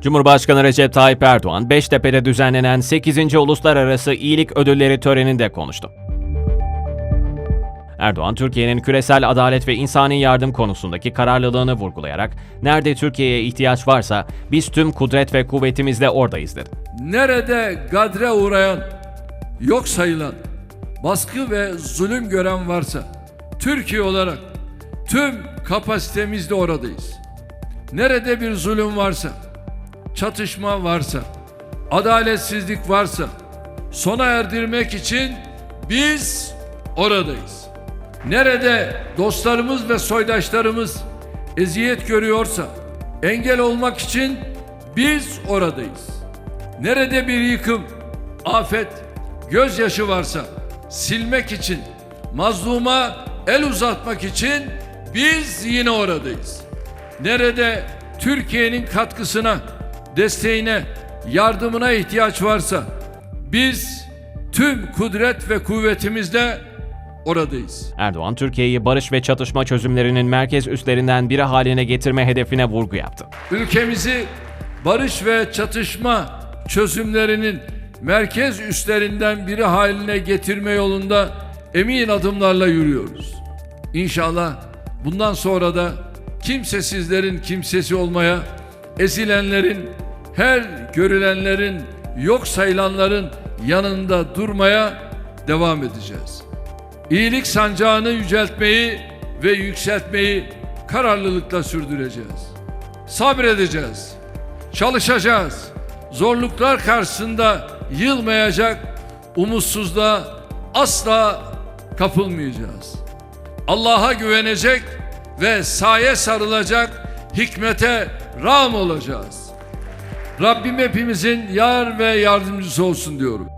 Cumhurbaşkanı Recep Tayyip Erdoğan, Beştepe'de düzenlenen 8. Uluslararası İyilik Ödülleri töreninde konuştu. Erdoğan, Türkiye'nin küresel adalet ve insani yardım konusundaki kararlılığını vurgulayarak, nerede Türkiye'ye ihtiyaç varsa biz tüm kudret ve kuvvetimizle oradayız dedi. Nerede gadre uğrayan, yok sayılan, baskı ve zulüm gören varsa Türkiye olarak tüm kapasitemizle oradayız. Nerede bir zulüm varsa, çatışma varsa, adaletsizlik varsa sona erdirmek için biz oradayız. Nerede dostlarımız ve soydaşlarımız eziyet görüyorsa engel olmak için biz oradayız. Nerede bir yıkım, afet, gözyaşı varsa silmek için, mazluma el uzatmak için biz yine oradayız. Nerede Türkiye'nin katkısına, desteğine, yardımına ihtiyaç varsa biz tüm kudret ve kuvvetimizle oradayız. Erdoğan, Türkiye'yi barış ve çatışma çözümlerinin merkez üslerinden biri haline getirme hedefine vurgu yaptı. Ülkemizi barış ve çatışma çözümlerinin merkez üslerinden biri haline getirme yolunda emin adımlarla yürüyoruz. İnşallah bundan sonra da kimsesizlerin kimsesi olmaya, ezilenlerin, her görülenlerin, yok sayılanların yanında durmaya devam edeceğiz. İyilik sancağını yüceltmeyi ve yükseltmeyi kararlılıkla sürdüreceğiz. Sabredeceğiz. Çalışacağız. Zorluklar karşısında yılmayacak, umutsuzluğa asla kapılmayacağız. Allah'a güvenecek ve saye sarılacak hikmete ram olacağız. Rabbim hepimizin yar ve yardımcısı olsun diyorum.